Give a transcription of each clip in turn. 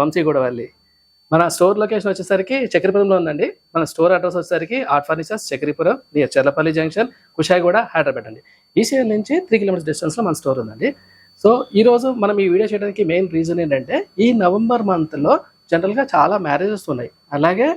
వంశీగూడవల్లి మన store location వచ్చేసరికి చక్రపురంలో ఉందండి. మన స్టోర్ అడ్రస్ వచ్చేసరికి art furnitures Chakrapuram near Cherlapalli junction Kushaiguda Hyderabad అండి. ఈసీఎల్ నుంచి త్రీ కిలోమీటర్స్ డిస్టెన్స్లో మన స్టోర్ ఉందండి. సో ఈరోజు మనం ఈ వీడియో చేయడానికి మెయిన్ రీజన్ ఏంటంటే ఈ నవంబర్ మంత్లో జనరల్గా చాలా మ్యారేజెస్ ఉన్నాయి. అలాగే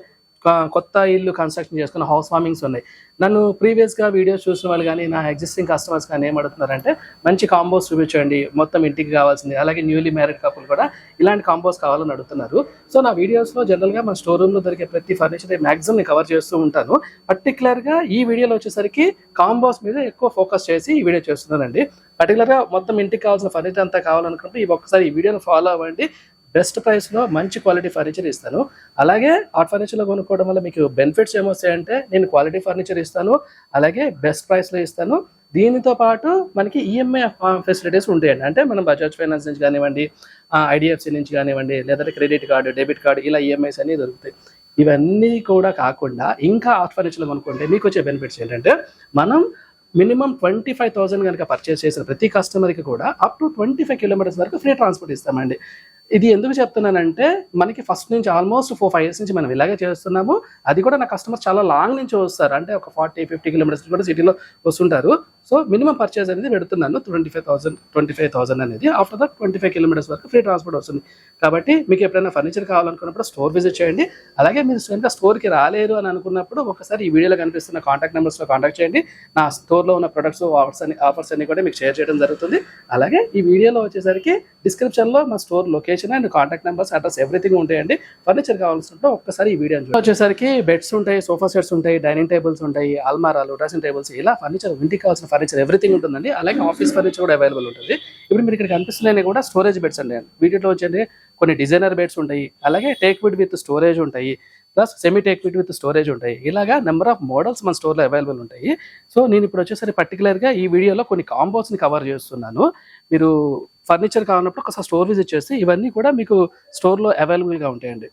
కొత్త ఇల్లు కన్స్ట్రక్షన్ చేసుకున్న హౌస్ వార్మింగ్స్ ఉన్నాయి. నన్ను ప్రీవియస్గా వీడియోస్ చూసిన వాళ్ళు కానీ నా ఎగ్జిస్టింగ్ కస్టమర్స్ కానీ ఏమడుతున్నారంటే మంచి కాంబోస్ చూపించండి మొత్తం ఇంటికి కావాల్సింది. అలాగే న్యూలీ మ్యారీడ్ కపుల్ కూడా ఇలాంటి కాంబోస్ కావాలని అడుగుతున్నారు. సో నా వీడియోస్లో జనరల్గా మా స్టోర్ రూమ్లో దొరికే ప్రతి ఫర్నిచర్ మ్యాక్సిమం నేను కవర్ చేస్తూ ఉంటాను. పర్టికులర్గా ఈ వీడియోలో వచ్చేసరికి కాంబోస్ మీద ఎక్కువ ఫోకస్ చేసి ఈ వీడియో చేస్తున్నానండి. పర్టికులర్గా మొత్తం ఇంటికి కావాల్సిన ఫర్నిచర్ అంతా కావాలనుకుంటే ఈ ఒక్కసారి ఈ వీడియోని ఫాలో అవ్వండి. బెస్ట్ ప్రైస్లో మంచి క్వాలిటీ ఫర్నిచర్ ఇస్తాను. అలాగే ఆర్ట్ ఫర్నిచర్లో కొనుక్కోవడం వల్ల మీకు బెనిఫిట్స్ ఏమొస్తాయంటే నేను క్వాలిటీ ఫర్నిచర్ ఇస్తాను అలాగే బెస్ట్ ప్రైస్లో ఇస్తాను. దీనితో పాటు మనకి ఈఎంఐ ఫెసిలిటీస్ ఉంటాయండి. అంటే మనం బజాజ్ ఫైనాన్స్ నుంచి కానివ్వండి ఐడిఎఫ్సి నుంచి కానివ్వండి లేదంటే క్రెడిట్ కార్డు డెబిట్ కార్డు ఇలా ఈఎంఐస్ అన్ని దొరుకుతాయి. ఇవన్నీ కూడా కాకుండా ఇంకా ఆర్ట్ ఫర్నిచర్లో కొనుక్కుంటే మీకు వచ్చే బెనిఫిట్స్ ఏంటంటే మనం మినిమం ట్వంటీ ఫైవ్ థౌసండ్ కనుక పర్చేస్ చేసిన ప్రతి కస్టమర్కి కూడా up to twenty five kilometres వరకు ఫ్రీ ట్రాన్స్పోర్ట్ ఇస్తామండి. ఇది ఎందుకు చెప్తున్నానంటే మనకి ఫస్ట్ నుంచి ఆల్మోస్ట్ ఫోర్ ఫైవ్ ఇయర్స్ నుంచి మనం ఇలాగే చేస్తున్నాము. అది కూడా నా కస్టమర్ చాలా లాంగ్ నుంచి వస్తారు. అంటే ఒక ఫార్టీ ఫిఫ్టీ కిలోమీటర్స్ కూడా సిటీలో వస్తుంటారు. సో మినిమం పర్చేస్ అనేది పెడుతున్నాను twenty five thousand twenty five thousand అనేది. After that twenty five kilometres వరకు ఫ్రీ ట్రాన్స్పోర్ట్ వస్తుంది. కాబట్టి మీకు ఎప్పుడైనా ఫర్నిచర్ కావాలనుకున్నప్పుడు స్టోర్ విజిట్ చేయండి. అలాగే మీరు కనుక స్టోర్కి రాలేరు అని అనుకున్నప్పుడు ఒకసారి ఈ వీడియోలో కనిపిస్తున్న కాంటాక్ట్ నెంబర్స్లో కాంటాక్ట్ చేయండి. నా స్టోర్లో ఉన్న ప్రొడక్ట్స్ ఆఫర్స్ అని ఆఫర్స్ అన్ని కూడా మీకు షేర్ చేయడం జరుగుతుంది. అలాగే ఈ వీడియోలో వచ్చేసరికి డిస్క్రిప్షన్లో మా store location and contact numbers address everything ఉంటాయండి. ఫర్నిచర్ కావాల్సినప్పుడు ఒక్కసారి ఈ వీడియో వచ్చేసరికి బెడ్స్ ఉంటాయి సోఫా సెట్స్ ఉంటాయి డైనింగ్ టేబుల్స్ ఉంటాయి అల్మారాలు డ్రెస్సింగ్ టేబుల్స్ ఇలా ఫర్నిచర్ ఇంటికి కావాల్సిన ఫర్నిచర్ ఎవ్రీథింగ్ ఉంటుందండి. అలాగే ఆఫీస్ ఫర్నిచర్ కూడా అవైలబుల్ ఉంటుంది. ఇప్పుడు మీరు ఇక్కడ కనిపిస్తున్నాయి కూడా స్టోరేజ్ బెడ్స్ అండి. వీటిలో వచ్చేది కొన్ని డిజైనర్ బెడ్స్ ఉంటాయి. అలాగే టేక్ విడ్ విత్ స్టోరేజ్ ఉంటాయి. Plus semi teak with with storage ఉంటాయి. ఇలాగా నెంబర్ ఆఫ్ మోడల్స్ మన స్టోర్లో అవైలబుల్ ఉంటాయి. సో నేను ఇప్పుడు వచ్చేసరికి పర్టికులర్గా ఈ వీడియోలో కొన్ని కాంబోస్ని కవర్ చేస్తున్నాను. మీరు ఫర్నిచర్ కావాలన్నప్పుడు ఒకసారి స్టోర్ విజిట్ చేస్తే ఇవన్నీ కూడా మీకు స్టోర్లో అవైలబుల్గా ఉంటాయండి.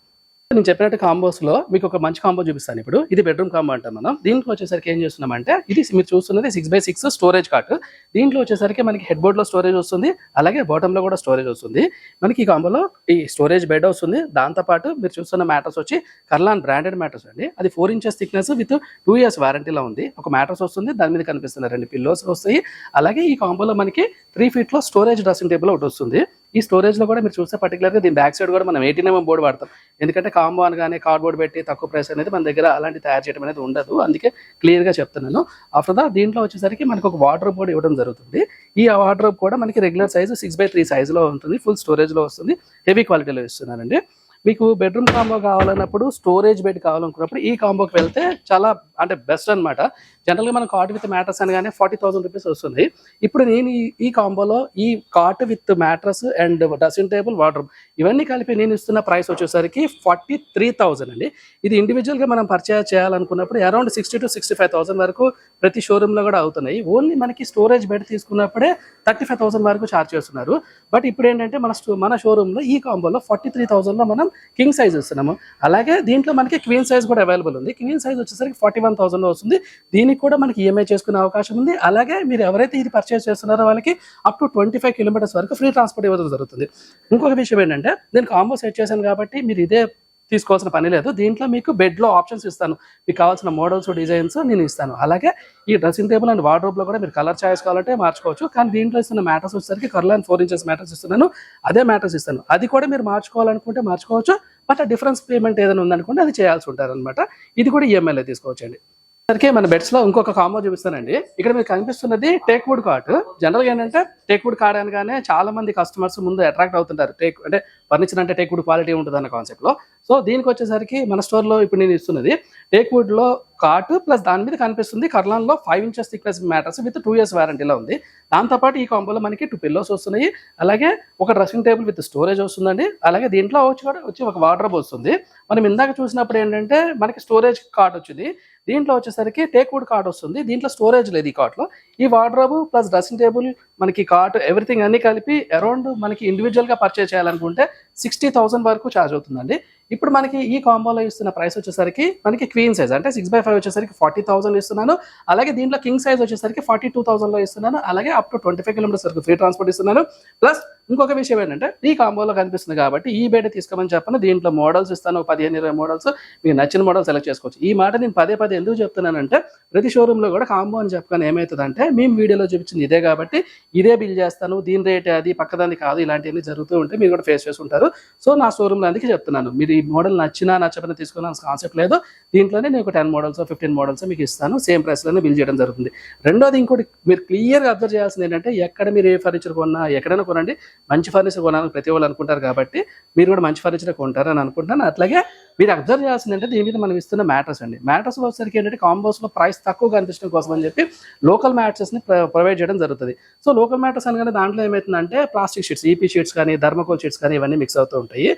నేను చెప్పినట్టు కాంబోస్లో మీకు ఒక మంచి కాంబో చూపిస్తాను ఇప్పుడు. ఇది బెడ్రూమ్ కాంబో అంటాం మనం. దీంట్లో వచ్చేసరికి ఏం చేస్తున్నామంటే ఇది మీరు చూస్తున్నది six by six storage cart దీంట్లో వచ్చేసరికి మనకి హెడ్ బోర్డ్లో స్టోరేజ్ వస్తుంది అలాగే బాటమ్లో కూడా స్టోరేజ్ వస్తుంది. మనకి ఈ కాంబోలో ఈ స్టోరేజ్ బెడ్ వస్తుంది. దాంతో పాటు మీరు చూస్తున్న మ్యాటర్స్ వచ్చి కర్లాన్ బ్రాండెడ్ మ్యాటర్స్ అండి. అది four inches thickness with two years వారంటీలో ఉంది. ఒక మ్యాటర్స్ వస్తుంది దాని మీద కనిపిస్తున్న రెండు పిల్లోస్ వస్తాయి. అలాగే ఈ కాంబోలో మనకి త్రీ ఫీట్లో స్టోరేజ్ డ్రెస్సింగ్ టేబుల్ ఒకటి వస్తుంది. ఈ స్టోరేజ్లో కూడా మీరు చూస్తే పర్టికులర్గా దీని బ్యాక్ సైడ్ కూడా మనం ఎయిటీన్ ఎంఎం బోర్డు వాడతాం. ఎందుకంటే కాంబో అనగానే కార్డ్బోర్డ్ పెట్టి తక్కువ ప్రైస్ అనేది మన దగ్గర అలాంటి తయారు చేయడం అనేది ఉండదు. అందుకే క్లియర్గా చెప్తున్నాను. ఆఫ్టర్ దా దీంట్లో వచ్చేసరికి మనకు ఒక వాటర్ బోర్డ్ ఇవ్వడం జరుగుతుంది. ఈ వాటర్ కూడా మనకి regular size six by three సైజ్లో ఉంటుంది. ఫుల్ స్టోరేజ్లో వస్తుంది. హెవీ క్వాలిటీలో ఇస్తున్నారండి. మీకు బెడ్రూమ్ కాంబో కావాలన్నప్పుడు స్టోరేజ్ బెడ్ కావాలనుకున్నప్పుడు ఈ కాంబోకి వెళ్తే చాలా అంటే బెస్ట్ అనమాట జనరల్గా మనం కాట్ విత్ మ్యాట్రస్ అనగానే ఫార్టీ థౌసండ్ రూపీస్ వస్తుంది. ఇప్పుడు నేను ఈ- కాంబోలో ఈ cot with mattress and dressing table water ఇవన్నీ కలిపి నేను ఇస్తున్న ప్రైస్ వచ్చేసరికి ఫార్టీ త్రీ థౌసండ్ అండి. ఇది ఇండివిజువల్గా మనం పర్చేజ్ చేయాలనుకున్నప్పుడు around sixty two sixty five thousand వరకు ప్రతి షోరూంలో కూడా అవుతున్నాయి. ఓన్లీ మనకి స్టోరేజ్ బెడ్ తీసుకున్నప్పుడే థర్టీ ఫైవ్ థౌసండ్ వరకు ఛార్జ్ చేస్తున్నారు. బట్ ఇప్పుడు ఏంటంటే మన మన షోరూంలో ఈ కాంబోలో ఫార్టీ త్రీ థౌసండ్లో మనం కింగ్ సైజ్ ఇస్తున్నాము అలాగే దీంట్లో మనకి క్వీన్ సైజ్ కూడా అవైలబుల్ ఉంది. క్వీన్ సైజ్ వచ్చేసరికి ఫార్టీ వన్ థౌసండ్లో వస్తుంది. దీనికి కూడా మనకి ఈఎంఐ చేసుకునే అవకాశం ఉంది. అలాగే మీరు ఎవరైతే ఇది పర్చేస్ చేస్తున్నారో వాళ్ళకి up to twenty five kilometres వరకు ఫ్రీ ట్రాన్స్పోర్ట్ ఇవ్వడం జరుగుతుంది. ఇంకొక విషయం ఏంటంటే నేను కాంబో సెట్ చేశాను కాబట్టి మీరు ఇదే తీసుకోవాల్సిన పని లేదు. దీంట్లో మీకు బెడ్లో ఆప్షన్స్ ఇస్తాను. మీకు కావాల్సిన మోడల్స్ డిజైన్స్ నేను ఇస్తాను. అలాగే ఈ డ్రెస్సింగ్ టేబుల్ అండ్ వార్డ్రోబ్లో కూడా మీరు కలర్ చాయిస్ కావాలంటే మార్చుకోవచ్చు. కానీ దీంట్లో ఇస్తున్న మ్యాటర్స్ వచ్చేసరికి కర్లాన్ ఫోర్ ఇంచెస్ మ్యాటర్స్ ఇస్తున్నాను. అదే మ్యాటర్స్ ఇస్తాను. అది కూడా మీరు మార్చుకోవాలనుకుంటే మార్చుకోవచ్చు. బట్ ఆ డిఫరెన్స్ పేమెంట్ ఏదైనా ఉందనుకుంటే అది చేయాల్సి ఉంటారనమాట ఇది కూడా ఈఎంఐలో తీసుకోవచ్చండి. సరికి మన బెడ్స్లో ఇంకొక కాంబో చూపిస్తానండి. ఇక్కడ మీకు కనిపిస్తున్నది టేక్ వుడ్ కార్ట్ జనరల్గా ఏంటంటే టేక్ వుడ్ కార్డ్ అనగానే చాలా మంది కస్టమర్స్ ముందు అట్రాక్ట్ అవుతుంటారు. టేక్ అంటే ఫర్నిచర్ అంటే టేక్ వుడ్ క్వాలిటీ ఉంటుంది అన్న కాన్సెప్ట్లో. సో దీనికి వచ్చేసరికి మన స్టోర్లో ఇప్పుడు నేను ఇస్తున్నది టేక్ వుడ్లో కార్ట్ ప్లస్ దాని మీద కనిపిస్తుంది కర్లాన్లో five inches thickness mattress with two years వారంటీలో ఉంది. దాంతోపాటు ఈ కాంబోలో మనకి టూ పిల్లోస్ వస్తున్నాయి. అలాగే ఒక డ్రెస్సింగ్ టేబుల్ విత్ స్టోరేజ్ వస్తుందండి. అలాగే దీంట్లో వచ్చి కూడా వచ్చి ఒక వాటర్ వస్తుంది. మనం ఇందాక చూసినప్పుడు ఏంటంటే మనకి స్టోరేజ్ కార్డ్ వచ్చింది. దీంట్లో వచ్చేసరికి టేక్ వుడ్ కార్డ్ వస్తుంది. దీంట్లో స్టోరేజ్ లేదు ఈ కార్ట్లో ఈ వార్డ్రోబ్ ప్లస్ డ్రెస్సింగ్ టేబుల్ మనకి కార్ట్ ఎవ్రీథింగ్ అన్ని కలిపి అరౌండ్ మనకి ఇండివిజువల్గా పర్చేజ్ చేయాలనుకుంటే సిక్స్టీ థౌసండ్ వరకు ఛార్జ్ అవుతుందండి. ఇప్పుడు మనకి ఈ కాంబోలో ఇస్తున్న ప్రైస్ వచ్చేసరికి మనకి క్వీన్ సైజ్ అంటే సిక్స్ బై ఫైవ్ వచ్చేసరికి ఫార్టీ థౌసండ్ ఇస్తున్నాను. అలాగే దీంట్లో కింగ్ సైజ్ వచ్చేసరికి ఫార్టీ టూ థౌసండ్లో ఇస్తున్నాను. అలాగే up to twenty five kilometres వరకు ఫ్రీ ట్రాన్స్పోర్ట్ ఇస్తున్నాను. ప్లస్ ఇంకొక విషయం ఏంటంటే ఈ కాంబోలో కనిపిస్తుంది కాబట్టి ఈ బెడ్ తీసుకోమని చెప్పను. దీంట్లో మోడల్స్ ఇస్తాను. ఒక పదిహేను ఇరవై మోడల్స్ మీకు నచ్చిన మోడల్ సెలెక్ట్ చేసుకోవచ్చు. ఈ మాట నేను పదే పదే ఎందుకు చెప్తున్నానంటే ప్రతి షోరూంలో కూడా కాంబో అని చెప్పగానే ఏమవుతుందంటే మేము వీడియోలో చూపించింది ఇదే కాబట్టి ఇదే బిల్ చేస్తాను. దీని రేట్ అది పక్కదాన్ని కాదు ఇలాంటివన్నీ జరుగుతూ ఉంటే మీరు కూడా ఫేస్ చేసి ఉంటారు. సో నా షోరూంలో అందుకే చెప్తున్నాను. మీరు ఈ మోడల్ నచ్చినా నచ్చకపోయినా తీసుకున్నాను కాన్సెప్ట్ లేదు. దీంట్లోనే నేను ఒక టెన్ మోడల్స్ ఫిఫ్టీన్ మోడల్స్ మీకు ఇస్తాను. సేమ్ ప్రైస్లోనే బిల్ చేయడం జరుగుతుంది. రెండోది ఇంకోటి మీరు క్లియర్గా అబ్జర్వ్ చేయాల్సింది ఏంటంటే ఎక్కడ మీరు ఏ ఫర్నిచర్ కొన్నా ఎక్కడైనా కొనండి. మంచి ఫర్నిచర్ కొనాలని ప్రతి వాళ్ళు అనుకుంటారు కాబట్టి మీరు కూడా మంచి ఫర్నిచర్ కొంటారు అని అనుకుంటున్నాను. అట్లాగే మీరు అబ్జర్వ్ చేయాల్సింది అంటే దీని మీద మనం ఇస్తున్న మ్యాటర్స్ అండి. మ్యాటర్స్ వచ్చేసరికి ఏంటంటే కాంబోస్లో ప్రైస్ తక్కువ కనిపించడం కోసం అని చెప్పి లోకల్ మ్యాటర్స్ని ప్రొవైడ్ చేయడం జరుగుతుంది. సో లోకల్ మ్యాటర్స్ అనగానే దాంట్లో ఏమవుతుందంటే ప్లాస్టిక్ షీట్స్ ఈపీ షీట్స్ కానీ ధర్మకోల్ షీట్స్ కానీ ఇవన్నీ మిక్స్ అవుతూ ఉంటాయి.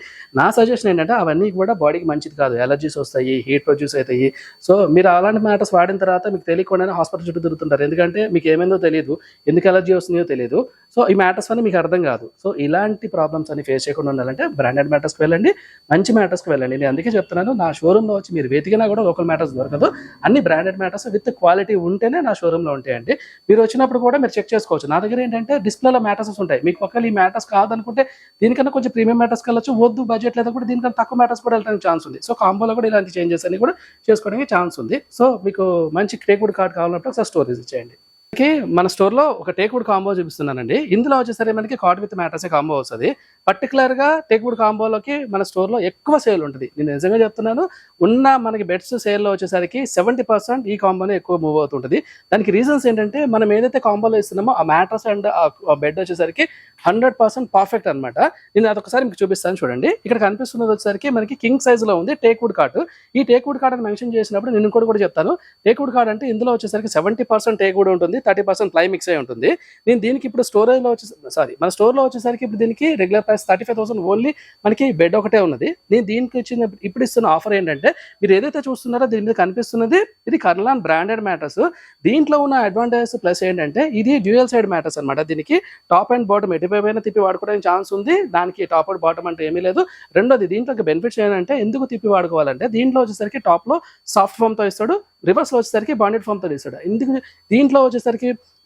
నా సజెషన్ ఏంటంటే అవన్నీ కూడా బాడీకి మంచిది కాదు. ఎలర్జీస్ వస్తాయి హీట్ ప్రొడ్యూస్ అవుతాయి. సో మీరు అలాంటి మ్యాటర్స్ వాడిన తర్వాత మీకు తెలియకుండానే హాస్పిటల్ చుట్టూ తిరుగుతుంటారు. ఎందుకంటే మీకు ఏమైందో తెలియదు ఎందుకు ఎలర్జీ వస్తుందో తెలియదు సో ఈ మ్యాటర్స్ అని మీకు అర్థం కాదు. సో ఇలాంటి ప్రాబ్లమ్స్ అని ఫేస్ చేయకుండా ఉండాలంటే బ్రాండెడ్ మ్యాటర్స్కి వెళ్ళండి మంచి మ్యాటర్స్కి వెళ్ళండి. నేను అందుకే చెప్తున్నాను నా షోరూంలో వచ్చి మీరు వెతికినా కూడా లోకల్ మ్యాటర్స్ దొరకదు. అన్ని బ్రాండెడ్ మ్యాటర్స్ విత్ క్వాలిటీ ఉంటేనే నా షోరూంలో ఉంటాయండి. మీరు వచ్చినప్పుడు కూడా మీరు చెక్ చేసుకోవచ్చు. నా దగ్గర ఏంటంటే డిస్ప్లేలో మ్యాటర్స్ ఉంటాయి. మీకు ఒకవేళ ఈ మ్యాటర్స్ కాదనుకుంటే దీనికన్నా కొంచెం ప్రీమియం మ్యాటర్స్కి వెళ్ళచ్చు. వద్దు బడ్జెట్ లేదా కూడా దీనికన్నా తక్కువ మ్యాటర్స్ కూడా వెళ్ళడానికి ఛాన్స్ ఉంది. సో కాంబోలో కూడా ఇలాంటి చేంజెస్ అన్ని కూడా చేసుకోవడానికి ఛాన్స్ ఉంది. సో మీకు మంచి టేక్వుడ్ కార్డ్ కావాలంటే ఒకసారి స్టోరేజ్ ఇచ్చేయండి. మనకి మన స్టోర్లో ఒక టేక్వుడ్ కాంబో చూపిస్తున్నానండి. ఇందులో వచ్చేసరికి మనకి కాట్ విత్ మ్యాటర్స్ కాంబో వస్తుంది. పర్టికులర్గా టేక్వుడ్ కాంబోలోకి మన స్టోర్లో ఎక్కువ సేల్ ఉంటుంది. నేను నిజంగా చెప్తున్నాను ఉన్న మనకి బెడ్స్ సేల్లో వచ్చేసరికి సెవెంటీ పర్సెంట్ ఈ కాంబోనే ఎక్కువ మూవ్ అవుతుంటుంది. దానికి రీజన్స్ ఏంటంటే మనం ఏదైతే కాంబోలో ఇస్తున్నామో ఆ మ్యాట్రస్ అండ్ ఆ బెడ్ వచ్చేసరికి హండ్రెడ్ పర్సెంట్ పర్ఫెక్ట్ అనమాట నేను అదొకసారి మీకు చూపిస్తాను చూడండి. ఇక్కడ కనిపిస్తున్నది వచ్చేసరికి మనకి కింగ్ సైజ్లో ఉంది టేక్వుడ్ కార్డ్ ఈ టేక్వుడ్ కార్డ్ అని మెన్షన్ చేసినప్పుడు నేను ఇంకోటి కూడా చెప్తాను. టేక్వుడ్ కార్డ్ అంటే ఇందులో వచ్చేసరికి సెవెంటీ పర్సెంట్ టేక్వుడ్ ఉంటుంది. థర్టీ పర్సెంట్ ప్లై మిక్స్ అయి ఉంటుంది. నేను దీనికి ఇప్పుడు స్టోరేజ్లో వచ్చే సారీ మన స్టోర్లో వచ్చేసరికి ఇప్పుడు దీనికి regular price thirty five thousand only మనకి బెడ్ ఒకటే ఉన్నది. నేను దీనికి వచ్చిన ఇప్పుడు ఇస్తున్న ఆఫర్ ఏంటంటే మీరు ఏదైతే చూస్తున్నారో దీని మీద కనిపిస్తున్నది ఇది కర్లాన్ బ్రాండెడ్ మ్యాటర్స్ దీంట్లో ఉన్న అడ్వాంటేజెస్ ప్లస్ ఏంటంటే ఇది డ్యూయల్ సైడ్ మ్యాటర్స్ అనమాట దీనికి టాప్ అండ్ బాటమ్ ఎటువైపోయినా తిప్పి వాడుకోవడానికి ఛాన్స్ ఉంది. దానికి టాప్ అండ్ బాటమ్ అంటే ఏమీ లేదు. రెండోది దీంట్లో బెనిఫిట్స్ ఏంటంటే ఎందుకు తిప్పి వాడుకోవాలంటే దీంట్లో వచ్చేసరికి టాప్లో సాఫ్ట్ ఫామ్తో ఇస్తాడు రివర్స్లో వచ్చేసరికి బాండెడ్ ఫామ్తో ఇస్తాడు. ఎందుకు దీంట్లో వచ్చేసరికి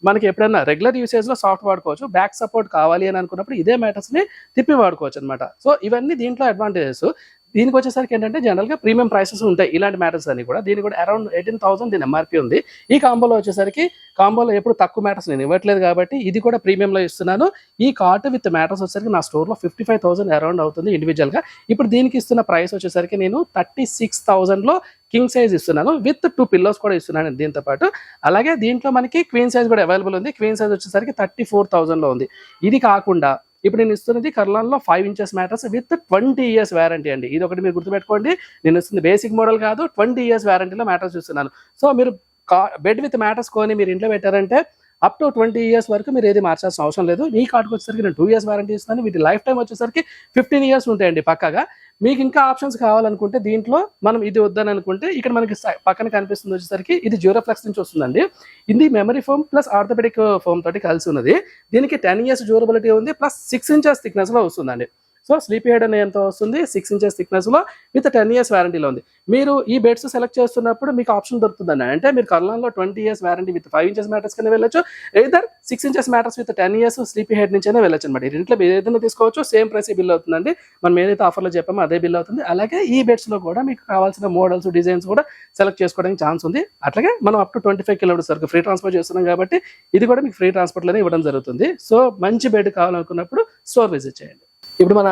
మనకి ఎప్పుడైనా రెగ్యులర్ యూసేజ్లో సాఫ్ట్ వాడుకోవచ్చు బ్యాక్ సపోర్ట్ కావాలి అని అనుకున్నప్పుడు ఇదే మ్యాటర్స్ని తిప్పి వాడుకోవచ్చు అనమాట సో ఇవన్నీ దీంట్లో అడ్వాంటేజెస్ దీనికి వచ్చేసరికి ఏంటంటే జనరల్గా ప్రీమియం ప్రైసెస్ ఉంటాయి. ఇలాంటి మ్యాటర్స్ అన్ని కూడా. దీనికి కూడా అరౌండ్ ఎయిటీన్ థౌసండ్ దీని ఎంఆర్పీ ఉంది. ఈ కాంబోలో వచ్చేసరికి కాంబోలో ఎప్పుడు తక్కువ మ్యాటర్స్ నేను ఇవ్వట్లేదు కాబట్టి ఇది కూడా ప్రీమియంలో ఇస్తున్నాను. ఈ కార్ట్ విత్ మ్యాటర్స్ వచ్చేసరికి నా స్టోర్లో ఫిఫ్టీ ఫైవ్ థౌసండ్ అరౌండ్ అవుతుంది ఇండివిజువల్గా ఇప్పుడు దీనికి ఇస్తున్న ప్రైస్ వచ్చేసరికి నేను థర్టీ సిక్స్ థౌసండ్లో కింగ్ సైజ్ ఇస్తున్నాను. విత్ టూ పిల్లోస్ కూడా ఇస్తున్నాను దీంతో పాటు. అలాగే దీంట్లో మనకి క్వీన్ సైజ్ కూడా అవైలబుల్ ఉంది. క్వీన్ సైజ్ వచ్చేసరికి థర్టీ ఫోర్ థౌసండ్లో ఉంది. ఇది కాకుండా ఇప్పుడు నేను ఇస్తున్నది కర్లాన్లో five inches mattress with twenty years warranty అండి. ఇది ఒకటి మీరు గుర్తుపెట్టుకోండి. నేను ఇస్తుంది బేసిక్ మోడల్ కాదు ట్వంటీ ఇయర్స్ వ్యారంటీలో మ్యాటర్స్ చూస్తున్నాను సో మీరు బెడ్ విత్ మ్యాటర్స్ కొని మీరు ఇంట్లో పెట్టారంటే అప్ టు ట్వంటీ ఇయర్స్ వరకు మీరు ఏది మార్చాల్సిన అవసరం లేదు. ఈ కార్డుకి వచ్చేసరికి నేను టూ ఇయర్స్ వారంటీ ఇస్తాను వీటి లైఫ్ టైం వచ్చేసరికి ఫిఫ్టీన్ ఇయర్స్ ఉంటాయండి పక్కగా. మీకు ఇంకా ఆప్షన్స్ కావాలనుకుంటే దీంట్లో మనం ఇది వద్దని అనుకుంటే ఇక్కడ మనకి పక్కన కనిపిస్తుంది వచ్చేసరికి ఇది జ్యూరోఫ్లెక్స్ నుంచి వస్తుందండి. ఇది memory foam plus orthopaedic foam తోటి కలిసి ఉన్నది. దీనికి టెన్ ఇయర్స్ డ్యూరబిలిటీ ఉంది ప్లస్ సిక్స్ ఇంచెస్ థిక్నెస్లో వస్తుందండి. సో స్లీపీ హెడ్ అనే ఎంత వస్తుంది? సిక్స్ ఇంచెస్ థిక్నెస్లో విత్ టెన్ ఇయర్స్ వారంటీలో ఉంది. మీరు ఈ బెడ్స్ సెలెక్ట్ చేస్తున్నప్పుడు మీకు ఆప్షన్ దొరుకుతుందండి. అంటే మీరు కర్లాన్లో twenty years warranty with five inches mattress కింద వెళ్ళొచ్చు. Either six inches mattress with ten years Sleepy Head నుంచైనా వెళ్ళొచ్చు అనమాట ఇంట్లో మీరు ఏదైనా తీసుకోవచ్చు. సేమ్ ప్రైస్ బిల్ అవుతుందండి. మనం ఏదైతే ఆఫర్లో చెప్పామో అదే బిల్ అవుతుంది. అలాగే ఈ బెడ్స్లో కూడా మీకు కావాల్సిన మోడల్స్ డిజైన్స్ కూడా సెలెక్ట్ చేసుకోవడానికి ఛాన్స్ ఉంది. అట్లాగే మనం up to twenty five kilometres వరకు ఫ్రీ ట్రాన్స్పోర్ట్ చేస్తున్నాం కాబట్టి ఇది కూడా మీకు ఫ్రీ ట్రాన్స్పోర్ట్లోనే ఇవ్వడం జరుగుతుంది. సో మంచి బెడ్ కావాలనుకున్నప్పుడు స్టోర్ విజిట్ చేయండి. ఇప్పుడు మన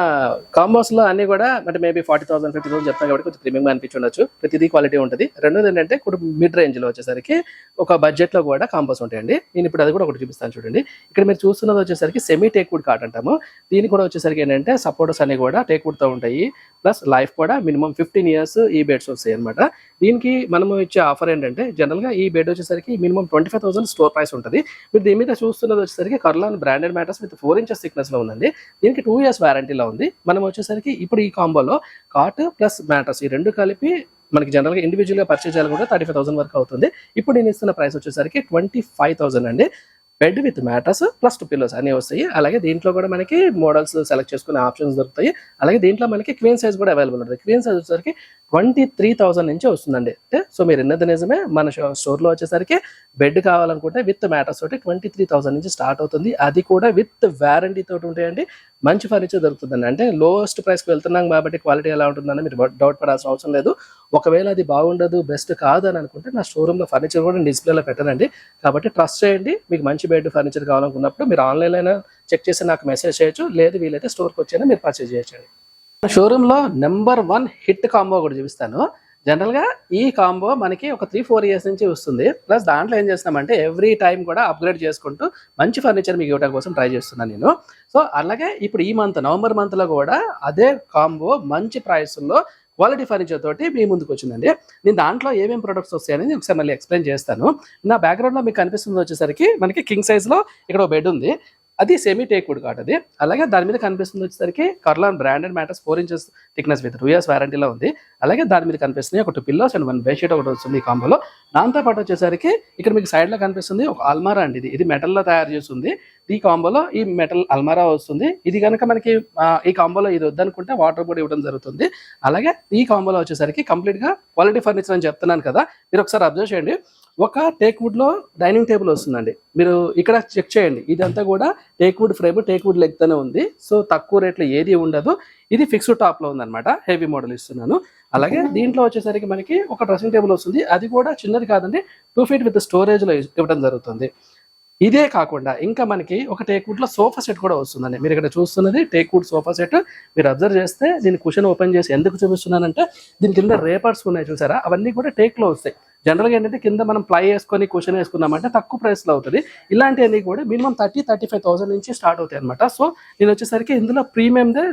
కాంబోస్లో అన్ని కూడా అంటే maybe forty thousand fifty thousand చెప్తాం కాబట్టి కొంచెం ప్రీమియం అనిపించి ఉండొచ్చు. ప్రతిదీ క్వాలిటీ ఉంటుంది. రెండోది ఏంటంటే ఇప్పుడు మిడ్ రేంజ్లో వచ్చేసరికి ఒక బడ్జెట్లో కూడా కాంబోస్ ఉంటాయండి. నేను ఇప్పుడు అది కూడా ఒకటి చూపిస్తాను చూడండి. ఇక్కడ మీరు చూస్తున్నది వచ్చేసరికి సెమీ టేక్వుడ్ కార్డ్ అంటాము. దీనికి కూడా వచ్చేసరికి ఏంటంటే సపోర్టర్స్ అన్ని కూడా టేక్వుడ్తో ఉంటాయి. ప్లస్ లైఫ్ కూడా మినిమం ఫిఫ్టీన్ ఇయర్స్ ఈ బెడ్స్ వస్తాయి అనమాట దీనికి మనము ఇచ్చే ఆఫర్ ఏంటంటే జనరల్గా ఈ బెడ్ వచ్చేసరికి minimum twenty five thousand store price ఉంటుంది. మీరు దీని మీద చూస్తున్నది వచ్చేసరికి Kurlon branded mattress with four inches థిక్నెస్లో ఉందండి. దీనికి టూ ఇయర్స్ వారంటీలో ఉంది. మనం వచ్చేసరికి ఇప్పుడు ఈ కాంబోలో కాట్ ప్లస్ మ్యాటర్స్ ఈ రెండు కలిపి మనకి జనరల్గా ఇండివిజువల్గా పర్చేజ్ చేయాలి కూడా థర్టీ ఫైవ్ థౌసండ్ వరకు అవుతుంది. ఇప్పుడు నేను ఇస్తున్న ప్రైస్ వచ్చేసరికి ట్వంటీ ఫైవ్ థౌసండ్ అండి. Bed with mattress plus two pillows అన్ని వస్తాయి. అలాగే దీంట్లో కూడా మనకి మోడల్స్ సెలెక్ట్ చేసుకునే ఆప్షన్స్ దొరుకుతాయి. అలాగే దీంట్లో మనకి క్వీన్ సైజ్ కూడా అవైలబుల్ ఉంటుంది. క్వీన్ సైజ్ వచ్చేసరికి ట్వంటీ త్రీ థౌసండ్ నుంచి వస్తుందండి. అంటే సో మీరు ఎన్నది నిజమే. మన స్టోర్లో వచ్చేసరికి బెడ్ కావాలనుకుంటే విత్ మ్యాటర్స్ తోటి ట్వంటీ త్రీ థౌసండ్ నుంచి స్టార్ట్ అవుతుంది. అది కూడా విత్ వ్యారంటీ తోటి ఉంటాయండి. మంచి ఫర్నిచర్ దొరుకుతుందండి. అంటే లోవెస్ట్ ప్రైస్కి వెళ్తున్నాం కాబట్టి క్వాలిటీ ఎలా ఉంటుందని మీరు డౌట్ పడాల్సిన అవసరం లేదు. ఒకవేళ అది బాగుండదు బెస్ట్ కాదు అని అనుకుంటే నా షోరూంలో ఫర్నిచర్ కూడా డిస్ప్లేలో పెట్టనండి. కాబట్టి ట్రస్ట్ చేయండి మీకు మంచి బెడ్ ఫర్నిచర్ కావాలనుకున్నప్పుడు మీరు ఆన్లైన్లో అయినా చెక్ చేసి నాకు మెసేజ్ చేయొచ్చు. లేదు వీలైతే స్టోర్కి వచ్చైనా మీరు పర్చేజ్ చేయొచ్చండి. షోరూంలో నెంబర్ వన్ హిట్ కాంబో కూడా చూపిస్తాను. జనరల్గా ఈ కాంబో మనకి ఒక త్రీ ఫోర్ ఇయర్స్ నుంచి వస్తుంది. ప్లస్ దాంట్లో ఏం చేస్తున్నామంటే ఎవ్రీ టైం కూడా అప్గ్రేడ్ చేసుకుంటూ మంచి ఫర్నిచర్ మీకు ఇవ్వడం కోసం ట్రై చేస్తున్నాను నేను. సో అలాగే ఇప్పుడు ఈ మంత్ నవంబర్ మంత్లో కూడా అదే కాంబో మంచి ప్రైస్లో క్వాలిటీ ఫర్నిచర్ తోటి మీ ముందుకు వచ్చిందండి. నేను దాంట్లో ఏమేమి ప్రొడక్ట్స్ వస్తాయని ఒకసారి మళ్ళీ ఎక్స్ప్లెయిన్ చేస్తాను. నా బ్యాక్గ్రౌండ్లో మీకు కనిపిస్తుంది వచ్చేసరికి మనకి కింగ్ సైజ్లో ఇక్కడ ఒక బెడ్ ఉంది. అది సెమీ టేక్వుడ్ కాట్ అది. అలాగే దాని మీద కనిపిస్తుంది వచ్చేసరికి Kurlon branded mattress four inches thickness with two years వారంటీలో ఉంది. అలాగే దాని మీద కనిపిస్తుంది ఒక two pillows and one bedsheet ఒకటి వస్తుంది ఈ కాంబోలో దాంతో పాటు వచ్చేసరికి ఇక్కడ మీకు సైడ్లో కనిపిస్తుంది ఒక అల్మారా అండి ఇది. ఇది మెటల్లో తయారు చేస్తుంది. ఈ కాంబోలో ఈ మెటల్ అల్మారా వస్తుంది. ఇది కనుక మనకి ఈ కాంబోలో ఇది వద్దనుకుంటే వాటర్ కూడా ఇవ్వడం జరుగుతుంది. అలాగే ఈ కాంబోలో వచ్చేసరికి కంప్లీట్గా క్వాలిటీ ఫర్నిచర్ అని చెప్తున్నాను కదా. మీరు ఒకసారి అబ్జర్వ్ చేయండి. ఒక టేక్ వుడ్లో డైనింగ్ టేబుల్ వస్తుందండి. మీరు ఇక్కడ చెక్ చేయండి. ఇదంతా కూడా teak wood frame teak wood లెగ్తోనే ఉంది. సో తక్కువ రేట్లో ఏది ఉండదు. ఇది ఫిక్స్డ్ టాప్లో ఉందన్నమాట. హెవీ మోడల్ ఇస్తున్నాను. అలాగే దీంట్లో వచ్చేసరికి మనకి ఒక డ్రెస్సింగ్ టేబుల్ వస్తుంది. అది కూడా చిన్నది కాదండి. టూ ఫీట్ విత్ స్టోరేజ్లో ఇవ్వడం జరుగుతుంది. ఇదే కాకుండా ఇంకా మనకి ఒక టేక్ సోఫా సెట్ కూడా వస్తుందండి. మీరు ఇక్కడ చూస్తున్నది టేక్వుడ్ సోఫా సెట్. మీరు అబ్జర్వ్ చేస్తే దీని కుషన్ ఓపెన్ చేసి ఎందుకు చూపిస్తున్నానంటే దీని కింద రేపర్స్ ఉన్నాయి చూసారా? అవన్నీ కూడా టేక్లో వస్తాయి. జనరల్గా ఏంటంటే కింద మనం ప్లై వేసుకొని కుషన్ వేసుకున్నామంటే తక్కువ ప్రైస్లో అవుతుంది. ఇలాంటివన్నీ కూడా minimum thirty thirty five thousand నుంచి స్టార్ట్ అవుతాయి అనమాట సో నేను వచ్చేసరికి ఇందులో ప్రీమియందే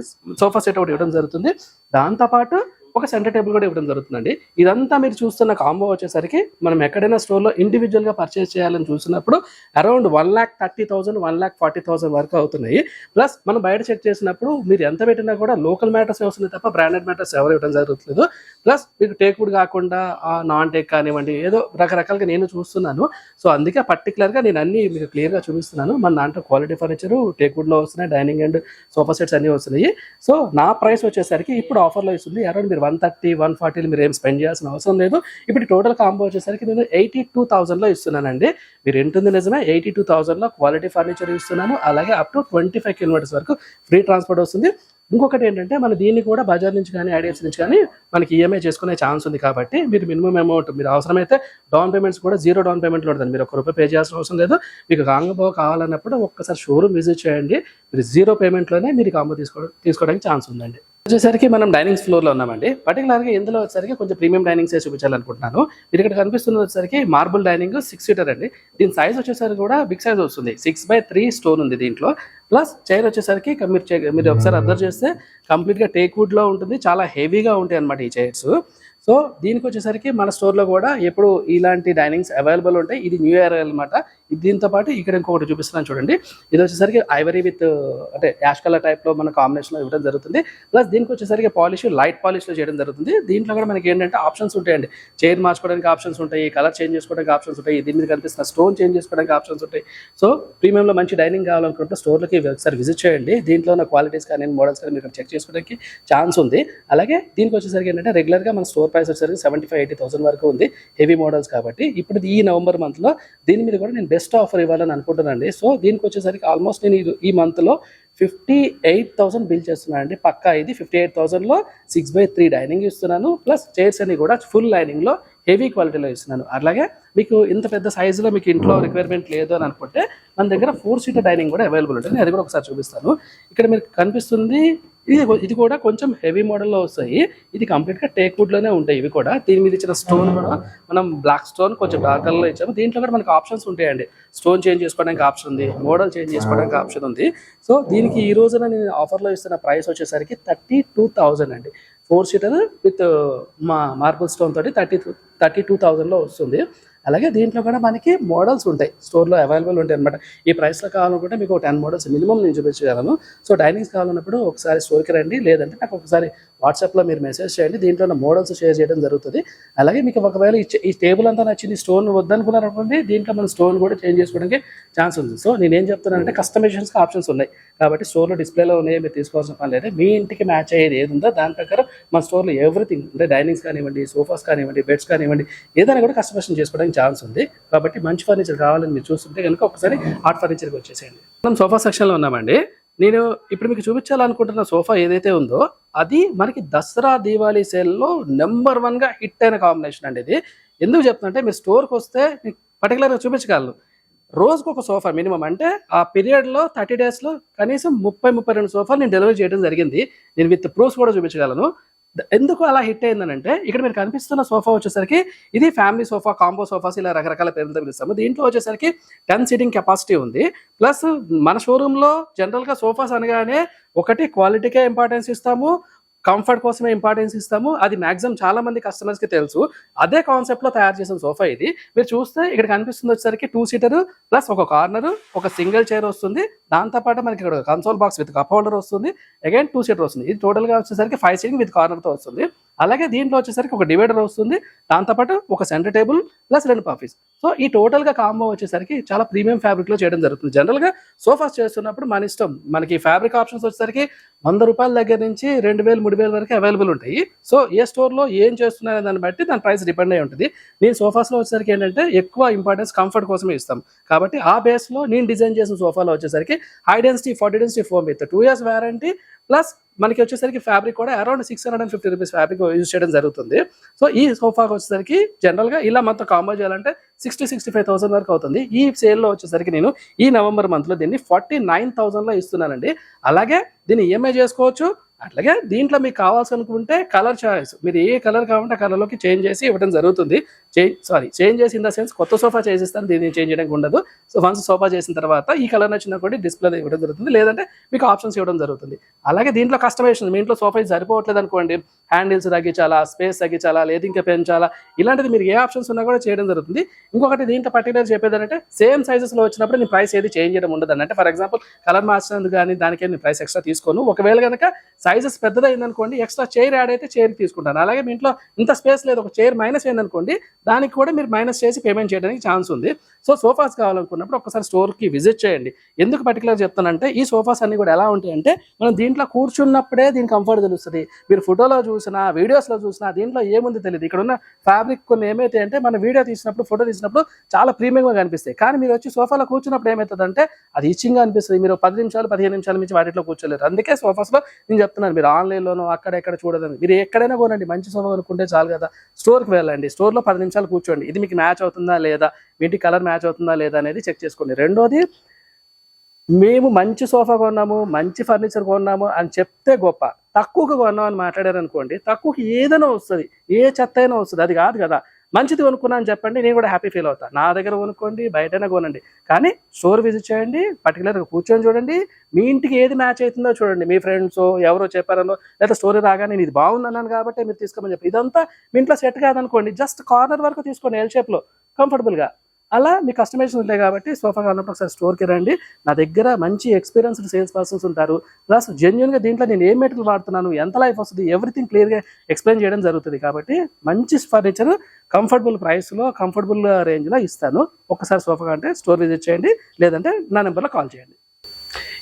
సోఫా సెట్ ఒకటి ఇవ్వడం జరుగుతుంది. దాంతోపాటు ఒక సెంటర్ టేబుల్ కూడా ఇవ్వడం జరుగుతుందండి. ఇదంతా మీరు చూస్తున్న కాంబో వచ్చేసరికి మనం ఎక్కడైనా స్టోర్లో ఇండివిజువల్గా పర్చేస్ చేయాలని చూసినప్పుడు around one lakh thirty thousand one lakh forty thousand వరకు అవుతున్నాయి. ప్లస్ మనం బయట చెక్ చేసినప్పుడు మీరు ఎంత పెట్టినా కూడా లోకల్ మ్యాటర్స్ వస్తుంది తప్ప బ్రాండెడ్ మ్యాటర్స్ ఎవరు ఇవ్వడం జరుగుతుంది ప్లస్ మీకు టేక్ వుడ్ కాకుండా నాన్ టేక్ కానివ్వండి ఏదో రకరకాలుగా నేను చూస్తున్నాను. సో అందుకే పర్టికులర్గా నేను అన్ని మీకు క్లియర్గా చూపిస్తున్నాను. మన దాంట్లో క్వాలిటీ ఫర్నిచర్ టేక్వుడ్లో వస్తున్నాయి డైనింగ్ అండ్ సోఫా సెట్స్ అన్నీ వస్తున్నాయి. సో నా ప్రైస్ వచ్చేసరికి ఇప్పుడు ఆఫర్లో ఇస్తుంది. అరౌండ్ మీరు వన్ థర్టీ వన్ ఫార్టీలు మీరు ఏం స్పెండ్ చేయాల్సిన అవసరం లేదు. ఇప్పుడు టోటల్ కాంబో వచ్చేసరికి నేను ఎయిటీ టూ థౌసండ్లో ఇస్తున్నానండి. మీరు ఎంటుంది నిజమే ఎయిటీ టూ థౌసండ్లో క్వాలిటీ ఫర్నిచర్ ఇస్తున్నాను. అలాగే up to twenty five kilometres వరకు ఫ్రీ ట్రాన్స్పోర్ట్ వస్తుంది. ఇంకొకటి ఏంటంటే మన దీన్ని కూడా బజార్ నుంచి కానీ ఐడియాస్ నుంచి కానీ మనకి ఈఎంఐ చేసుకునే ఛాన్స్ ఉంది కాబట్టి మీరు మినిమం అమౌంట్ మీరు అవసరమైతే డౌన్ పేమెంట్స్ కూడా జీరో డౌన్ పేమెంట్లో ఉంటుంది. మీరు ఒక రూపాయి పే చేయాల్సిన అవసరం లేదు. మీకు కాంగబో కావాలన్నప్పుడు ఒక్కసారి షోరూమ్ విజిట్ చేయండి. మీరు జీరో పేమెంట్లోనే మీరు కాంబో తీసుకో తీసుకోవడానికి ఛాన్స్ ఉందండి. వచ్చేసరికి మనం డైనింగ్ ఫ్లోర్లో ఉన్నామండి. పర్టికులర్గా ఇందులో వచ్చేసరికి కొంచెం ప్రీమియం డైనింగ్ సైజ్ చూపించాలనుకుంటున్నాను. మీరు ఇక్కడ కనిపిస్తున్న వచ్చేసరికి మార్బుల్ డైనింగ్ సిక్స్ సీటర్ అండి. దీని సైజ్ వచ్చేసరికి కూడా బిగ్ సైజ్ వస్తుంది. సిక్స్ బై త్రీ స్టోన్ ఉంది దీంట్లో. ప్లస్ చైర్ వచ్చేసరికి మీరు మీరు ఒకసారి అబ్జర్వ్ చేస్తే కంప్లీట్గా టేక్ వుడ్లో ఉంటుంది. చాలా హెవీగా ఉంటాయి అన్నమాట ఈ చైర్స్ సో దీనికి వచ్చేసరికి మన స్టోర్లో కూడా ఎప్పుడు ఇలాంటి డైనింగ్స్ అవైలబుల్ ఉంటాయి. ఇది న్యూ ఇయర్ అనమాట దీంతో పాటు ఇక్కడ ఇంకొకటి చూపిస్తున్నాను చూడండి. ఇది వచ్చేసరికి ఐవరీ విత్ uh, అంటే యాష్ కలర్ టైప్లో మన కాంబినేషన్లో ఇవ్వడం జరుగుతుంది. ప్లస్ దీనికి వచ్చేసరికి పాలిష్ లైట్ పాలిష్లో చేయడం జరుగుతుంది. దీంట్లో కూడా మనకి ఏంటంటే ఆప్షన్స్ ఉంటాయండి. చైర్ మార్చుకోవడానికి ఆప్షన్స్ ఉంటాయి కలర్ చేంజ్ చేసుకోవడానికి ఆప్షన్స్ ఉంటాయి దీని మీద కనిపిస్తున్న స్టోన్ చేంజ్ చేసుకోవడానికి ఆప్షన్స్ ఉంటాయి. సో ప్రీమియంలో మంచి డైనింగ్ కావాలనుకుంటే స్టోర్లకి ఒకసారి విజిట్ చేయండి. దీంట్లో ఉన్న క్వాలిటీస్ కానీ మోడల్స్ కానీ మీరు చెక్ చేసుకోవడానికి ఛాన్స్ ఉంది. అలాగే దీనికి వచ్చేసరికి ఏంటంటే రెగ్యులర్గా మన స్టోర్ ప్రైస్ వచ్చేసరికి సెవెంటీ ఫైవ్ ఎయిటీ థౌసండ్ వరకు ఉంది. హెవీ మోడల్స్ కాబట్టి ఇప్పుడు ఈ నవంబర్ మంత్లో దీని మీద కూడా నేను బెస్ట్ ఆఫర్ ఇవ్వాలని అనుకుంటున్నానండి. సో దీనికి వచ్చేసరికి ఆల్మోస్ట్ నేను ఈ- మంత్లో ఫిఫ్టీ ఎయిట్ థౌసండ్ బిల్ చేస్తున్నాను అండి పక్కా ఇది ఫిఫ్టీ ఎయిట్ థౌసండ్లో సిక్స్ బై త్రీ డైనింగ్ ఇస్తున్నాను. ప్లస్ చైర్స్ అన్ని కూడా ఫుల్ లైనింగ్లో హెవీ క్వాలిటీలో ఇస్తున్నాను. అలాగే మీకు ఇంత పెద్ద సైజులో మీకు ఇంట్లో రిక్వైర్మెంట్ లేదు అని అనుకుంటే మన దగ్గర ఫోర్ సీటర్ డైనింగ్ కూడా అవైలబుల్ ఉంటుంది. అది కూడా ఒకసారి చూపిస్తాను. ఇక్కడ మీరు కనిపిస్తుంది ఇది ఇది కూడా కొంచెం హెవీ మోడల్లో వస్తాయి. ఇది కంప్లీట్గా టేక్ వుడ్లోనే ఉంటాయి ఇవి కూడా. దీని మీద ఇచ్చిన స్టోన్ కూడా మనం బ్లాక్ స్టోన్ కొంచెం డార్క్ కలర్లో ఇచ్చాము. దీంట్లో కూడా మనకి ఆప్షన్స్ ఉంటాయండి. స్టోన్ చేంజ్ చేసుకోవడానికి ఆప్షన్ ఉంది. మోడల్ చేంజ్ చేసుకోవడానికి ఆప్షన్ ఉంది. సో దీనికి ఈ రోజున నేను ఆఫర్లో ఇస్తున్న ప్రైస్ వచ్చేసరికి థర్టీ అండి. ఫోర్ సీటర్ విత్ మా మార్బుల్ స్టోన్ తోటి థర్టీ థర్టీ టూ థౌజండ్లో వస్తుంది. అలాగే దీంట్లో కూడా మనకి మోడల్స్ ఉంటాయి. స్టోర్లో అవైలబుల్ ఉంటాయి అనమాట ఈ ప్రైస్లో కావాలనుకుంటే మీకు టెన్ మోడల్స్ మినిమం నేను చూపించగలను. సో డైనింగ్స్ కావాలన్నప్పుడు ఒకసారి స్టోర్కి రండి. లేదంటే నాకు ఒకసారి వాట్సాప్లో మీరు మెసేజ్ చేయండి. దీంట్లో మోడల్స్ షేర్ చేయడం జరుగుతుంది. అలాగే మీకు ఒకవేళ ఈ టేబుల్ అంతా నచ్చింది స్టోన్ వద్దనుకున్నారనుకోండి దీంట్లో మన స్టోన్ కూడా చేంజ్ చేసుకోవడానికి ఛాన్స్ ఉంది. సో నేనేం చెప్తున్నానంటే కస్టమైజేషన్స్కి ఆప్షన్స్ ఉన్నాయి. కాబట్టి స్టోర్లో డిస్ప్లేలో ఉన్నాయి మీరు తీసుకోవాల్సిన పని లేదు మీ ఇంటికి మ్యాచ్ అయ్యేది ఏది ఉందో దాని ప్రకారం మన స్టోర్లో ఎవ్రీథింగ్ అంటే డైనింగ్స్ కానివ్వండి సోఫాస్ కానివ్వండి బెడ్స్ కానివ్వండి ఏదైనా కూడా కస్టమైజేషన్ చేసుకోవడానికి ఛాన్స్ ఉంది. కాబట్టి మంచి ఫర్నిచర్ కావాలని మీరు చూస్తుంటే కనుక ఒకసారి హాట్ ఫర్నిచర్కి వచ్చేసేయండి. మనం సోఫా సెక్షన్లో ఉన్నామండి. నేను ఇప్పుడు మీకు చూపించాలనుకుంటున్న సోఫా ఏదైతే ఉందో అది మనకి దసరా దీవాళీ సేల్లో నెంబర్ వన్గా హిట్ అయిన కాంబినేషన్ అండి ఇది. ఎందుకు చెప్తున్నంటే మీరు స్టోర్కి వస్తే మీకు పర్టికులర్గా చూపించగలను. రోజుకు ఒక సోఫా మినిమం అంటే ఆ పీరియడ్లో థర్టీ డేస్లో కనీసం ముప్పై ముప్పై రెండు సోఫాలు నేను డెలివరీ చేయడం జరిగింది. నేను విత్ ప్రూఫ్స్ కూడా చూపించగలను. ఎందుకు అలా హిట్ అయిందనంటే ఇక్కడ మీరు కనిపిస్తున్న సోఫా వచ్చేసరికి ఇది ఫ్యామిలీ సోఫా కాంబో సోఫాస్ ఇలా రకరకాల పేరులతో పిలుస్తాము. దీంట్లో వచ్చేసరికి టెన్ సీటింగ్ కెపాసిటీ ఉంది. ప్లస్ మన షోరూంలో జనరల్గా సోఫాస్ అనగానే ఒకటి క్వాలిటీకే ఇంపార్టెన్స్ ఇస్తాము. కంఫర్ట్ కోసమే ఇంపార్టెన్స్ ఇస్తాము. అది మాక్సిమం చాలా మంది కస్టమర్స్కి కి తెలుసు. అదే కాన్సెప్ట్లో తయారు చేసిన సోఫా ఇది. మీరు చూస్తే ఇక్కడ కనిపిస్తుంది వచ్చేసరికి టూ సీటర్ ప్లస్ ఒక కార్నర్ ఒక సింగిల్ చైర్ వస్తుంది. దాంతోపాటు మనకి ఇక్కడ console box with cup holder వస్తుంది. అగైన్ టూ సీటర్ వస్తుంది. ఇది టోటల్గా వచ్చేసరికి ఫైవ్ సీటింగ్ విత్ కార్నర్తో వస్తుంది. అలాగే దీంట్లో వచ్చేసరికి ఒక డివైడర్ వస్తుంది. దాంతోపాటు ఒక సెంటర్ టేబుల్ ప్లస్ రెండు పఫీస్ సో ఈ టోటల్గా కాంబో వచ్చేసరికి చాలా ప్రీమియం ఫ్యాబ్రిక్లో చేయడం జరుగుతుంది. జనరల్గా సోఫాస్ చేస్తున్నప్పుడు మన ఇష్టం. మనకి ఫ్యాబ్రిక్ ఆప్షన్స్ వచ్చేసరికి వంద రూపాయల దగ్గర నుంచి రెండు వేలు మూడు వేల వరకు అవైలబుల్ ఉంటాయి. సో ఏ స్టోర్లో ఏం చేస్తున్నారనే దాన్ని బట్టి దాని ప్రైస్ డిపెండ్ అయి ఉంటుంది. నేను సోఫాస్లో వచ్చేసరికి ఏంటంటే ఎక్కువ ఇంపార్టెన్స్ కంఫర్ట్ కోసమే ఇస్తాం. కాబట్టి ఆ బేస్లో నేను డిజైన్ చేసిన సోఫాలో వచ్చేసరికి high density forty density foam with two years warranty plus మనకి వచ్చేసరికి ఫ్యాబ్రిక్ కూడా around six hundred and fifty rupees fabric use చేయడం జరుగుతుంది. సో ఈ సోఫాకి వచ్చేసరికి జనరల్గా ఇలా మనతో కాంబో చేయాలంటే సిక్స్టీ సిక్స్టీ ఫైవ్ థౌసండ్ వరకు అవుతుంది. ఈ సేల్లో వచ్చేసరికి నేను ఈ నవంబర్ మంత్లో దీన్ని ఫార్టీ నైన్ థౌసండ్లో ఇస్తున్నానండి. అలాగే దీన్ని ఈఎంఐ చేసుకోవచ్చు. అట్లాగే దీంట్లో మీకు కావాల్సి అనుకుంటే కలర్ చాయిస్ మీరు ఏ కలర్ కావాలంటే ఆ కలర్లోకి చేంజ్ చేసి ఇవ్వడం జరుగుతుంది. చేంజ్ సారీ చేంజ్ చేసి ఇన్ ద సెన్స్ కొత్త సోఫా చేసిస్తాను దీన్ని చేంజ్ చేయడానికి ఉండదు. సో వన్స్ సోఫా చేసిన తర్వాత ఈ కలర్ నచ్చిన కూడా డిస్ప్లే ఇవ్వడం జరుగుతుంది. లేదంటే మీకు ఆప్షన్స్ ఇవ్వడం జరుగుతుంది. అలాగే దీంట్లో కస్టమైజేషన్ మీ ఇంట్లో సోఫా సరిపోవట్లేదు అనుకోండి. హ్యాండిల్స్ తగ్గించాలా స్పేస్ తగ్గించాలా లేదు ఇంకా పెంచాలా ఇలాంటిది మీరు ఏ ఆప్షన్స్ ఉన్నా కూడా చేయడం జరుగుతుంది. ఇంకొకటి దీంట్లో పర్టికులర్ చెప్పేది అంటే సేమ్ సైజెస్లో వచ్చినప్పుడు నేను ప్రైస్ ఏది చేంజ్ చేయడం ఉండదు అంటే ఫర్ ఎగ్జాంపుల్ కలర్ మార్చినందుకు కానీ దానికే నేను ప్రైస్ ఎక్స్ట్రా తీసుకోను. ఒకవేళ కనుక సైజెస్ పెద్దదైందనుకోండి ఎక్స్ట్రా చైర్ యాడ్ అయితే చైర్ తీసుకుంటాను. అలాగే మీ ఇంట్లో ఇంత స్పేస్ లేదు ఒక చైర్ మైనస్ అయిందనుకోండి దానికి కూడా మీరు మైనస్ చేసి పేమెంట్ చేయడానికి ఛాన్స్ ఉంది. సో సోఫాస్ కావాలనుకున్నప్పుడు ఒకసారి స్టోర్కి విజిట్ చేయండి. ఎందుకు పర్టికులర్ చెప్తానంటే ఈ సోఫాస్ అన్ని కూడా ఎలా ఉంటాయంటే మనం దీంట్లో కూర్చున్నప్పుడే దీని కంఫర్ట్ తెలుస్తుంది. మీరు ఫోటోలో చూసినా వీడియోస్లో చూసినా దీంట్లో ఏముంది తెలియదు. ఇక్కడ ఉన్న ఫ్యాబ్రిక్ కొన్ని ఏమైతే అంటే మన వీడియో తీసినప్పుడు ఫోటో తీసినప్పుడు చాలా ప్రీమియంగా కనిపిస్తాయి. కానీ మీరు వచ్చి సోఫాలో కూర్చున్నప్పుడు ఏమవుతుందంటే అది ఇచ్చింగ్ అనిపిస్తుంది. మీరు పది నిమిషాలు పదిహేను నిమిషాల నుంచి వాటిలో కూర్చోలేరు. అందుకే సోఫాస్లో నేను చెప్తున్నాను మీరు ఆన్లైన్లోనో అక్కడ ఎక్కడ చూడదని. మీరు ఎక్కడైనా కొనండి. మంచి సోఫా కొనుక్కుంటే చాలు కదా. స్టోర్కి వెళ్ళండి. స్టోర్లో పది నిమిషాలు కూర్చోండి. ఇది మీకు మ్యాచ్ అవుతుందా లేదా? వీటి కలర్ మ్యాచ్ అవుతుందా లేదా అనేది చెక్ చేసుకోండి. రెండోది మేము మంచి సోఫా కొన్నాము మంచి ఫర్నిచర్ కొన్నాము అని చెప్తే గొప్ప. తక్కువకు కొన్నాం అని మాట్లాడారు అనుకోండి తక్కువకి ఏదైనా వస్తుంది. ఏ చెత్త అయినా వస్తుంది. అది కాదు కదా. మంచిది కొనుక్కున్నా అని చెప్పండి నేను కూడా హ్యాపీ ఫీల్ అవుతా. నా దగ్గర కొనుక్కోండి బయటనే కొనండి. కానీ స్టోర్ విజిట్ చేయండి పర్టికులర్గా కూర్చొని చూడండి మీ ఇంటికి ఏది మ్యాచ్ అవుతుందో చూడండి. మీ ఫ్రెండ్స్ ఎవరో చెప్పారనో లేదా స్టోరీ రాగానే నేను ఇది బాగుందన్నాను కాబట్టి మీరు తీసుకోమని చెప్పి. ఇదంతా మీ ఇంట్లో సెట్ కాదనుకోండి జస్ట్ కార్నర్ వరకు తీసుకోండి ఎల్ షేప్లో కంఫర్టబుల్గా అలా మీ కస్టమైజేషన్ ఉంటాయి కాబట్టి సోఫా కావాలన్నప్పుడు ఒకసారి స్టోర్కి రండి. నా దగ్గర మంచి ఎక్స్పీరియన్స్డ్ సేల్స్ పర్సన్స్ ఉంటారు. ప్లస్ జెన్యున్గా దీంట్లో నేను ఏ మెటీరియల్ వాడుతున్నాను ఎంత లైఫ్ వస్తుంది ఎవ్రీథింగ్ క్లియర్గా ఎక్స్ప్లెయిన్ చేయడం జరుగుతుంది కాబట్టి మంచి ఫర్నిచర్ కంఫర్టబుల్ ప్రైస్లో కంఫర్టబుల్ రేంజ్లో ఇస్తాను. ఒకసారి సోఫా అంటే స్టోర్ విజిట్ చేయండి. లేదంటే నా నెంబర్లో కాల్ చేయండి.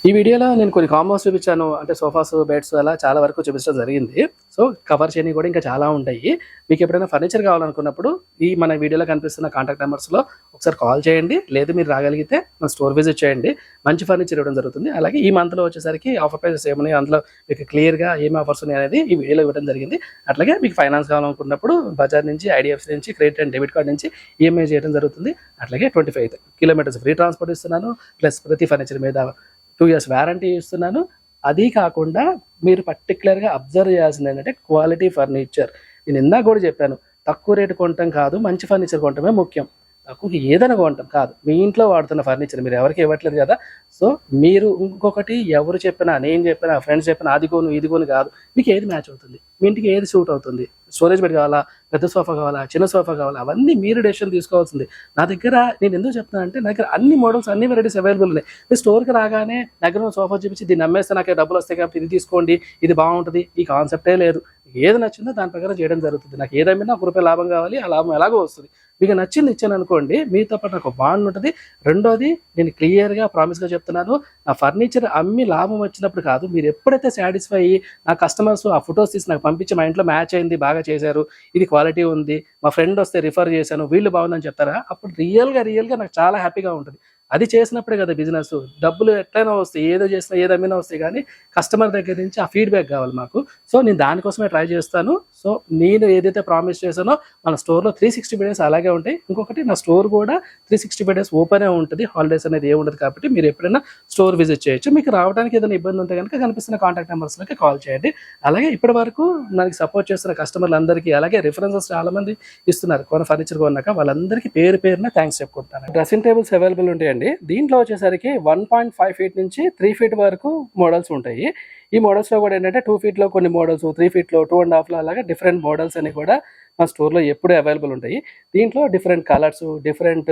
ఈ వీడియోలో నేను కొన్ని కాంబోస్ చూపించాను. అంటే సోఫాస్ బెడ్స్ అలా చాలా వరకు చూపించడం జరిగింది. సో కవర్ చేయని కూడా ఇంకా చాలా ఉంటాయి. మీకు ఎప్పుడైనా ఫర్నిచర్ కావాలనుకున్నప్పుడు ఈ మన వీడియోలో కనిపిస్తున్న కాంటాక్ట్ నెంబర్స్లో ఒకసారి కాల్ చేయండి. లేదు మీరు రాగలిగితే మన స్టోర్ విజిట్ చేయండి. మంచి ఫర్నిచర్ ఇవ్వడం జరుగుతుంది. అలాగే ఈ మంత్లో వచ్చేసరికి ఆఫర్ ప్రైసెస్ ఏమున్నాయి? అందులో మీకు క్లియర్గా ఏమి ఆఫర్స్ ఉన్నాయి అనేది ఈ వీడియోలో ఇవ్వడం జరిగింది. అట్లాగే మీకు ఫైనాన్స్ కావాలనుకున్నప్పుడు బజార్ నుంచి ఐడిఎఫ్సి నుంచి క్రెడిట్ అండ్ డెబిట్ కార్డ్ నుంచి ఈఎంఐ చేయడం జరుగుతుంది. అట్లాగే twenty five kilometres free transport ఇస్తున్నాను. ప్లస్ ప్రతి ఫర్నిచర్ మీద టూ ఇయర్స్ వారంటీ ఇస్తున్నాను. అది కాకుండా మీరు పర్టికులర్గా అబ్జర్వ్ చేయాల్సింది ఏంటంటే క్వాలిటీ ఫర్నిచర్ నేను ఇందాక కూడా చెప్పాను తక్కువ రేటు కొనటం కాదు మంచి ఫర్నిచర్ కొనటమే ముఖ్యం. తక్కువకి ఏదైనా కొంటాం. కాదు. మీ ఇంట్లో వాడుతున్న ఫర్నిచర్ మీరు ఎవరికి ఇవ్వట్లేదు కదా. సో మీరు ఇంకొకటి ఎవరు చెప్పినా నేను చెప్పినా ఫ్రెండ్స్ చెప్పినా అది కొను ఇది కోను కాదు. మీకు ఏది మ్యాచ్ అవుతుంది? మీ ఇంటికి ఏది సూట్ అవుతుంది? స్టోరేజ్ బెడ్ కావాలా? పెద్ద సోఫా కావాలా? చిన్న సోఫా కావాలా? అవన్నీ మీరు డెసిషన్ తీసుకోవాల్సింది. నా దగ్గర నేను ఎందుకు చెప్తున్నా అంటే నా దగ్గర అన్ని మోడల్స్ అన్ని వెరైటీస్ అవైలబుల్ ఉన్నాయి. మీరు స్టోర్కి రాగానే దగ్గర సోఫా చూపించి దీన్ని అమ్మేస్తే నాకు డబ్బులు వస్తాయి కాబట్టి ఇది తీసుకోండి. ఇది బాగుంటుంది. ఈ కాన్సెప్టే లేదు. ఏది నచ్చిందో దాని ప్రకారం చేయడం జరుగుతుంది. నాకు ఏదైనా ఒక రూపాయి లాభం కావాలి. ఆ లాభం ఎలాగో వస్తుంది. మీకు నచ్చింది ఇచ్చాను అనుకోండి మీతో పాటు నాకు బాండ్ ఉంటుంది. రెండోది నేను క్లియర్గా ప్రామిస్గా చెప్తున్నాను నా ఫర్నిచర్ అమ్మి లాభం వచ్చినప్పుడు కాదు మీరు ఎప్పుడైతే సాటిస్ఫై అయ్యి నా కస్టమర్స్ ఆ ఫొటోస్ తీసి నాకు పంపించి మా ఇంట్లో మ్యాచ్ అయింది బాగా చేశారు ఇది క్వాలిటీ ఉంది మా ఫ్రెండ్ వస్తే రిఫర్ చేశాను వీళ్ళు బాగుందని చెప్తారా? అప్పుడు రియల్గా రియల్గా నాకు చాలా హ్యాపీగా ఉంటుంది. అది చేసినప్పుడే కదా బిజినెస్ డబ్బులు ఎట్లయినా వస్తాయి ఏదో చేసినా ఏదమ్మినా వస్తాయి కానీ కస్టమర్ దగ్గర నుంచి ఆ ఫీడ్బ్యాక్ కావాలి మాకు. సో నేను దానికోసమే ట్రై చేస్తాను. సో నేను ఏదైతే ప్రామిస్ చేశానో మన స్టోర్లో త్రీ సిక్స్టీ డేస్ అలాగే ఉంటాయి. ఇంకొకటి నా స్టోర్ కూడా త్రీ సిక్స్టీ డేస్ ఓపెనే ఉంటుంది. హాలిడేస్ అనేది ఏ ఉండదు కాబట్టి మీరు ఎప్పుడైనా స్టోర్ విజిట్ చేయొచ్చు. మీకు రావడానికి ఏదైనా ఇబ్బంది ఉంటే కనుక కనిపిస్తున్న కాంటాక్ట్ నెంబర్స్లోకి కాల్ చేయండి. అలాగే ఇప్పటి వరకు నాకు సపోర్ట్ చేస్తున్న కస్టమర్లు అందరికీ అలాగే రిఫరెన్సెస్ చాలామంది ఇస్తున్నారు. కొన ఫర్నిచర్ కొన్నాక వాళ్ళందరికీ పేరు పేరున థ్యాంక్స్ చెప్పుకుంటున్నాను డ్రెస్సింగ్ టేబుల్స్ అవైలబుల్ ఉంటాయండి. దీంట్లో వచ్చేసరికి వన్ పాయింట్ ఫైవ్ ఫీట్ నుంచి త్రీ ఫీట్ వరకు మోడల్స్ ఉంటాయి. ఈ మోడల్స్లో కూడా ఏంటంటే టూ ఫీట్లో కొన్ని మోడల్స్ త్రీ ఫీట్లో టూ అండ్ హాఫ్లో అలాగే డిఫరెంట్ మోడల్స్ అని కూడా మా స్టోర్లో ఎప్పుడూ అవైలబుల్ ఉంటాయి. దీంట్లో డిఫరెంట్ కలర్స్ డిఫరెంట్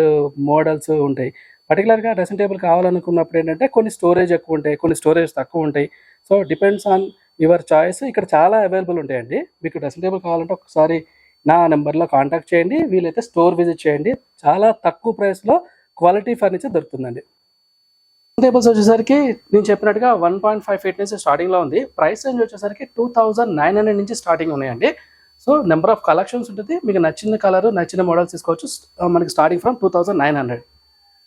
మోడల్స్ ఉంటాయి. పర్టికులర్గా డ్రెస్సింగ్ టేబుల్ కావాలనుకున్నప్పుడు ఏంటంటే కొన్ని స్టోరేజ్ ఎక్కువ ఉంటాయి కొన్ని స్టోరేజ్ తక్కువ ఉంటాయి. So depends on your choice ఇక్కడ చాలా అవైలబుల్ ఉంటాయండి. మీకు డ్రెస్సింగ్ టేబుల్ కావాలంటే ఒకసారి నా నెంబర్లో కాంటాక్ట్ చేయండి. వీలైతే స్టోర్ విజిట్ చేయండి. చాలా తక్కువ ప్రైస్లో క్వాలిటీ ఫర్నిచర్ దొరుకుతుందండి. టేబుల్స్ వచ్చేసరికి నేను చెప్పినట్టుగా వన్ పాయింట్ ఫైవ్ ఫీట్ నుంచి స్టార్టింగ్లో ఉంది. ప్రైస్ రేంజ్ వచ్చేసరికి టూ థౌజండ్ నైన్ హండ్రెడ్ నుంచి స్టార్టింగ్ ఉన్నాయండి. సో నెంబర్ ఆఫ్ కలెక్షన్స్ ఉంటుంది. మీకు నచ్చిన కలర్ నచ్చిన మోడల్స్ తీసుకోవచ్చు. Uh, మనకి starting from two thousand nine hundred